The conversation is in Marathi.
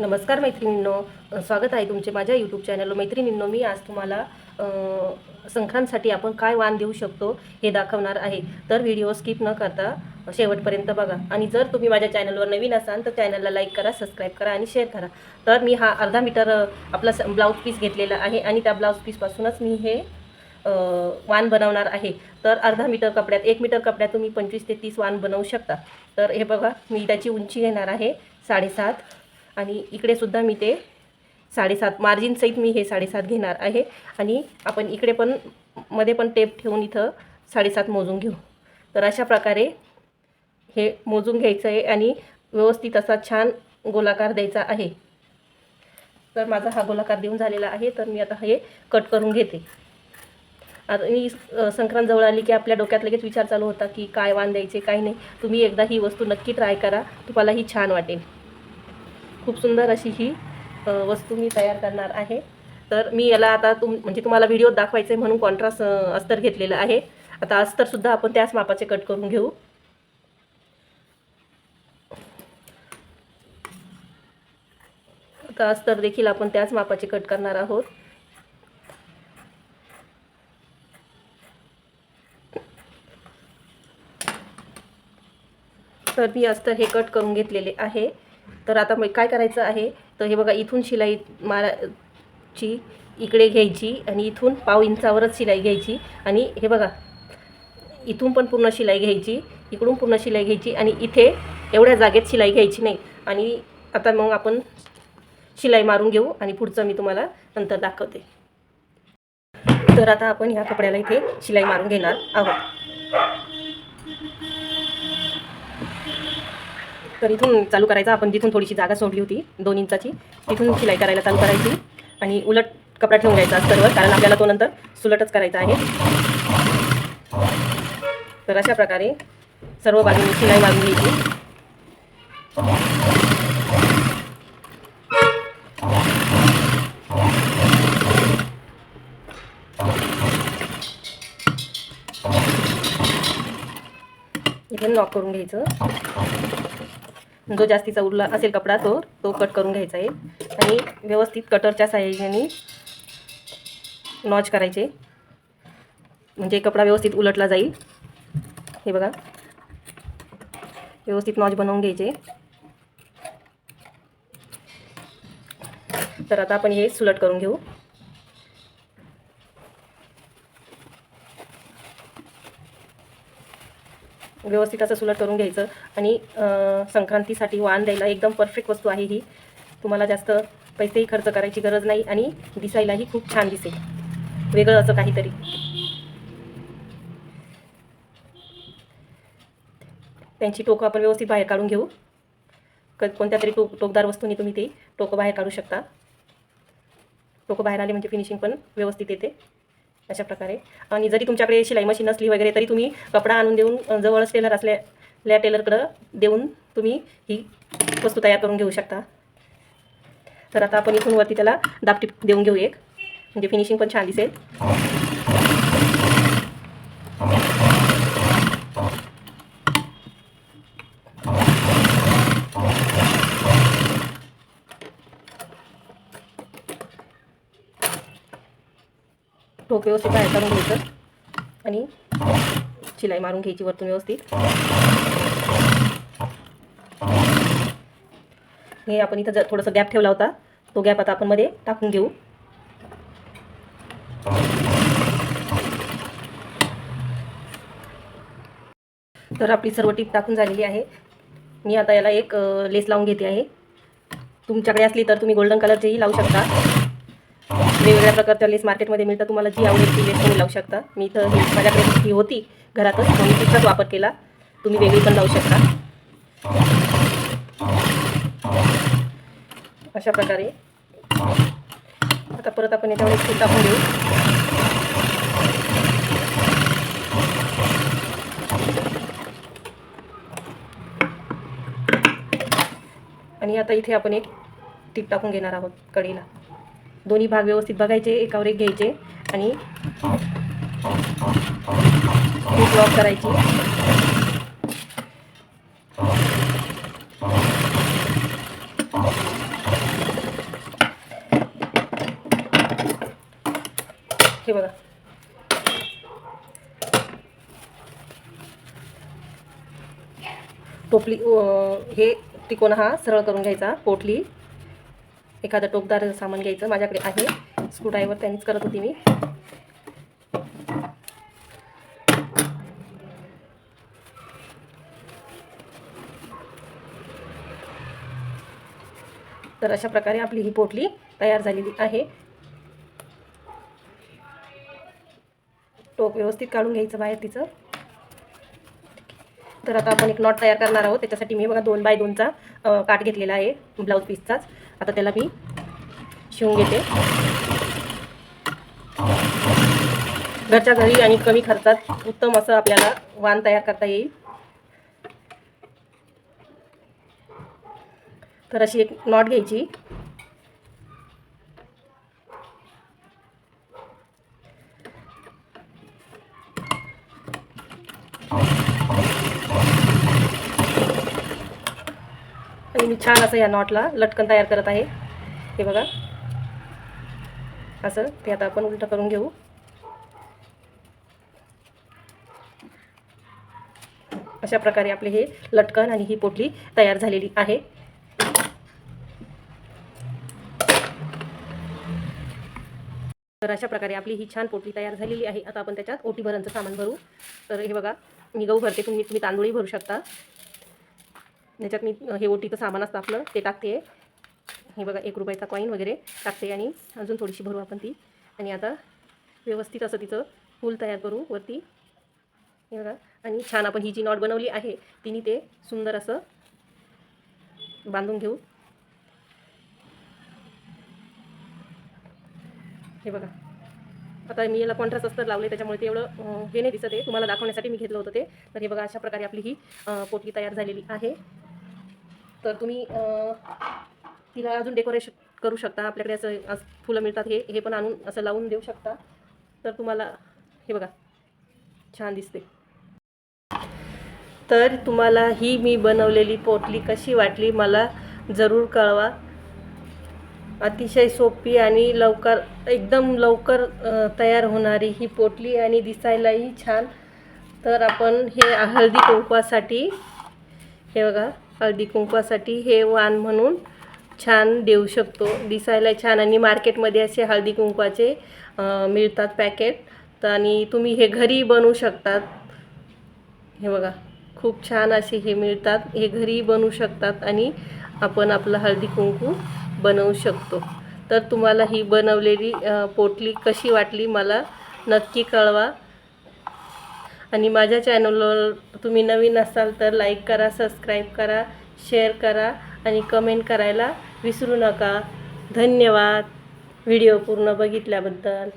नमस्कार मैत्रिणींनो. स्वागत आहे तुमचे माझ्या यूट्यूब चॅनलवर मैत्रिणींनो मी आज तुम्हाला संक्रांतसाठी आपण काय वाण देऊ शकतो हे दाखवणार आहे. तर व्हिडिओ स्किप न करता शेवटपर्यंत बघा. आणि जर तुम्ही माझ्या चॅनलवर नवीन असाल तर चॅनलला लाईक करा सबस्क्राईब करा आणि शेअर करा. तर मी हा अर्धा मीटर आपला स- ब्लाऊज पीस घेतलेला आहे आणि त्या ब्लाऊज पीसपासूनच मी हे वाण बनवणार आहे. तर अर्धा मीटर कपड्यात एक मीटर कपड्यात तुम्ही पंचवीस ते तीस वाण बनवू शकता. तर हे बघा मी त्याची उंची घेणार आहे साडेसात. आणि इकडे सुद्धा मी ते साडेसात मार्जिनसहित मी हे साडेसात घेणार आहे. आणि आपण इकडे पण मध्ये पण टेप ठेवून इथं साडेसात मोजून घेऊ. तर अशा प्रकारे हे मोजून घ्यायचं आहे आणि व्यवस्थित असा छान गोलाकार द्यायचा आहे. तर माझा हा गोलाकार देऊन झालेला आहे तर मी आता हे कट करून घेते. आणि संक्रांत जवळ आली की आपल्या डोक्यात लगेच विचार चालू होता की काय वाण द्यायचे काय नाही. तुम्ही एकदा ही वस्तू नक्की ट्राय करा. तुम्हाला ही छान वाटेल. खूप सुंदर अशी ही वस्तू मी तयार करणार आहे. तर मी याला आता तुम म्हणजे तुम्हाला व्हिडिओ दाखवायचे आहे म्हणून कॉन्ट्रास्ट अस्तर घेतलेलं आहे. आता अस्तरसुद्धा आपण त्याच मापाचे कट करून घेऊ. आता अस्तर देखील आपण त्याच मापाचे कट करणार आहोत. तर मी अस्तर हे कट करून घेतलेले आहे. तर आता मग काय करायचं आहे? तर हे बघा इथून शिलाई माराची इकडे घ्यायची आणि इथून पाव इंचावरच शिलाई घ्यायची. आणि हे बघा इथून पण पूर्ण शिलाई घ्यायची इकडून पूर्ण शिलाई घ्यायची आणि इथे एवढ्या जागेत शिलाई घ्यायची नाही. आणि आता मग आपण शिलाई मारून घेऊ आणि पुढचं मी तुम्हाला नंतर दाखवते. तर आता आपण ह्या कपड्याला इथे शिलाई मारून घेणार आहोत. तर इथून चालू करायचा. आपण जिथून थोडीशी जागा सोडली होती दोन इंचाची तिथून शिलाई करायला चालू करायची. आणि उलट कपडा ठेवून घ्यायचा अस्तरवर कारण आपल्याला तो नंतर सुलटच करायचा आहे. तर अशा प्रकारे सर्व बाजूनी शिलाई मारून घ्यायची. इथे नॉक करून घ्यायचं. जो जास्तीचा उरला असेल कपडा तो तो कट करून घ्यायचा आहे. आणि व्यवस्थित कटरच्या साह्याने नॉच करायचे. म्हणजे कपडा व्यवस्थित उलटला जाईल. हे बघा. व्यवस्थित नॉच बनवून घ्यायचे. तर आता आपण हे सुलट करून घेऊ. व्यवस्थित असं सुलट करून घ्यायचं. आणि संक्रांतीसाठी वाण द्यायला एकदम परफेक्ट वस्तू आहे ही. तुम्हाला जास्त पैसेही खर्च करायची गरज नाही आणि दिसायलाही खूप छान दिसेल. वेगळं असं काहीतरी. त्यांची टोकं आपण व्यवस्थित बाहेर काढून घेऊ. क कोणत्या तरी टोक टोकदार वस्तूंनी तुम्ही ते टोकं बाहेर काढू शकता. टोकं बाहेर आले म्हणजे फिनिशिंग पण व्यवस्थित येते. अशा प्रकारे. आणि जरी तुमच्याकडे शिलाई मशीन नसली वगैरे तरी तुम्ही कपडा आणून देऊन जवळच टेलर असल्या टेलरकडं देऊन तुम्ही ही वस्तू तयार करून घेऊ शकता. तर आता आपण इथून वरती त्याला दापटीप देऊन घेऊ एक. म्हणजे फिनिशिंग पण छान दिसेल. टोप व्यवस्थित बाहेर काढून घ्यायचं. आणि शिलाई मारून घ्यायची वरतून व्यवस्थित. हे आपण इथं जर थोडंसं गॅप ठेवला होता. तो गॅप आता आपण मध्ये टाकून घेऊ. तर आपली सर्व टीप टाकून झालेली आहे. मी आता याला एक लेस लावून घेते आहे. तुमच्याकडे असली तर तुम्ही गोल्डन कलरचीही लावू शकता. वेगवेगळ्या प्रकारच्या लेस मार्केटमध्ये मिळतं. तुम्हाला जी आवडेल ती लेस तुम्ही लावू शकता. मी इथं माझ्याकडे ही होती घरातच. म्हणून मी तिचाच वापर केला. तुम्ही वेगळी पण लावू शकता. अशा प्रकारे. आता परत आपण याच्यावर एक फूल टाकून देऊ. आणि आता इथे आपण एक टीप टाकून घेणार आहोत कढीला. दोन्ही भाग व्यवस्थित बघायचे एकावर एक घ्यायचे आणि ती लॉक करायची. हे बघा. टोपली हे तिकोन हा सरळ करून घ्यायचा पोटली. एखादं टोकदार सामान घ्यायचं. माझ्याकडे आहे. स्क्रूड्रायव्हर त्यांनीच करत होती मी. तर अशा प्रकारे आपली ही पोटली तयार झालेली आहे. टोप व्यवस्थित काढून घ्यायचं बाहेर तिचं. तर आता आपण एक नॉट तयार करणार आहोत. त्याच्यासाठी मी बघा दोन बाय दोनचा काट काठ घेतलेला आहे ब्लाऊज पीसचाच आता त्याला मी शिवून घेते. घरच्या घरी आणि कमी खर्चात उत्तम असं आपल्याला वाण तयार करता येईल. तर अशी एक नॉट घ्यायची. छान असं या नॉटला लटकन तयार करत आहे. हे बघा. असं ते आता आपण उलटं करून घेऊ. अशा प्रकारे आपले हे लटकन आणि ही पोटली तयार झालेली आहे. तर अशा प्रकारे आपली ही छान पोटली तयार झालेली आहे. आता आपण त्याच्यात ओटी भरणचं सामान भरू. तर हे बघा मी गहू भरते तुम्ही तुम्ही तांदूळही भरू शकता. त्याच्यात मी हे ओटीचं सामान असतं आपलं ते टाकते. हे बघा एक रुपयाचा कॉईन वगैरे टाकते आणि अजून थोडीशी भरू आपण ती. आणि आता व्यवस्थित असं तिचं फूल तयार करू वरती. हे बघा आणि छान आपण ही जी नॉट बनवली आहे तिने ते सुंदर असं बांधून घेऊ. हे बघा आता मी याला कॉन्ट्रास्ट अस्तर लावले त्याच्यामुळे ते एवढं हे नाही दिसत आहे. तुम्हाला दाखवण्यासाठी मी घेतलं होतं ते. तर हे बघा अशा प्रकारे आपली ही पोटली तयार झालेली आहे. तर तुम्ही तिला अजून डेकोरेशन करू शकता. आपल्याकडे असं असं फुलं मिळतात. हे हे पण आणून असं लावून देऊ शकता. तर तुम्हाला हे बघा छान दिसते. तर तुम्हाला ही मी बनवलेली पोटली कशी वाटली मला जरूर कळवा. अतिशय सोपी आणि लवकर एकदम लवकर तयार होणारी ही पोटली आणि दिसायलाही छान. तर आपण हे हळदी कुंकवासाठी हे बघा हळदी कुंकवासाठी हे वाण म्हणून छान देऊ शकतो. दिसायला छान आणि मार्केटमध्ये असे हळदी कुंकवाचे मिळतात पॅकेट. तर आणि तुम्ही हे घरी बनवू शकतात. हे बघा खूप छान असे हे मिळतात. हे घरी बनवू शकतात आणि आपण आपलं हळदी कुंकू बनवू शकतो. तर तुम्हाला ही बनवलेली पोटली कशी वाटली मला नक्की कळवा. आणि माझ्या चॅनलवर तुम्ही नवीन असाल तर लाईक करा सबस्क्राईब करा शेअर करा आणि कमेंट करायला विसरू नका. धन्यवाद. व्हिडिओ पूर्ण बघितल्याबद्दल.